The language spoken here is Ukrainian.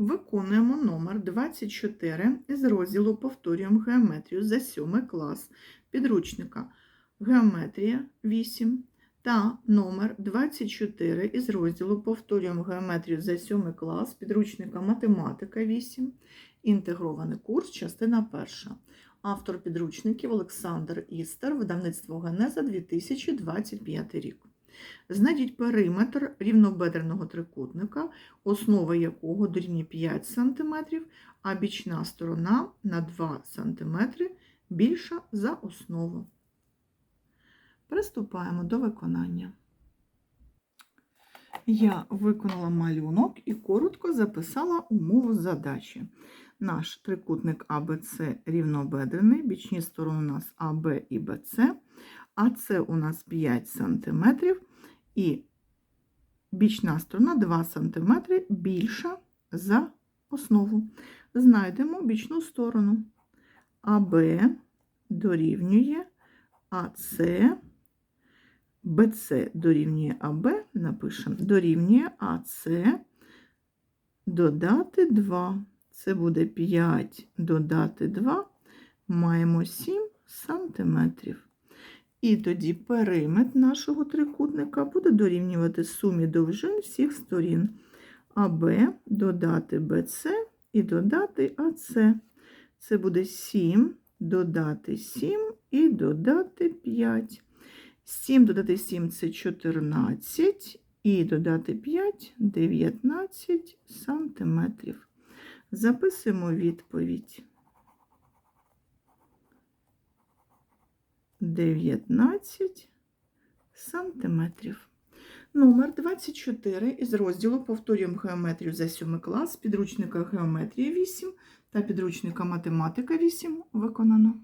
Виконуємо номер 24 із розділу Повторюємо геометрію за 7 клас підручника Геометрія 8 та номер 24 із розділу Повторюємо геометрію за 7 клас підручника Математика 8. Інтегрований курс, частина 1. Автор підручників Олександр Істер, видавництво Генеза 2025 рік. Знайдіть периметр рівнобедреного трикутника, основа якого дорівнює 5 см, а бічна сторона на 2 см більша за основу. Приступаємо до виконання. Я виконала малюнок і коротко записала умову задачі. Наш трикутник АБЦ рівнобедрений, бічні сторони у нас АБ і БЦ, а це у нас 5 см і бічна сторона 2 см більша за основу. Знайдемо бічну сторону. АБ дорівнює АЦ, БЦ дорівнює АБ, напишемо, дорівнює АЦ, додати 2. Це буде 5 додати 2, маємо 7 сантиметрів. І тоді периметр нашого трикутника буде дорівнювати сумі довжин всіх сторін. АБ додати БЦ і додати АЦ. Це буде 7 додати 7 і додати 5. 7 додати 7 це 14, і додати 5 19 сантиметрів. Записуємо відповідь. 19 сантиметрів. Номер 24 із розділу Повторюємо геометрію за 7 клас підручника Геометрія 8 та підручника Математика 8 виконано.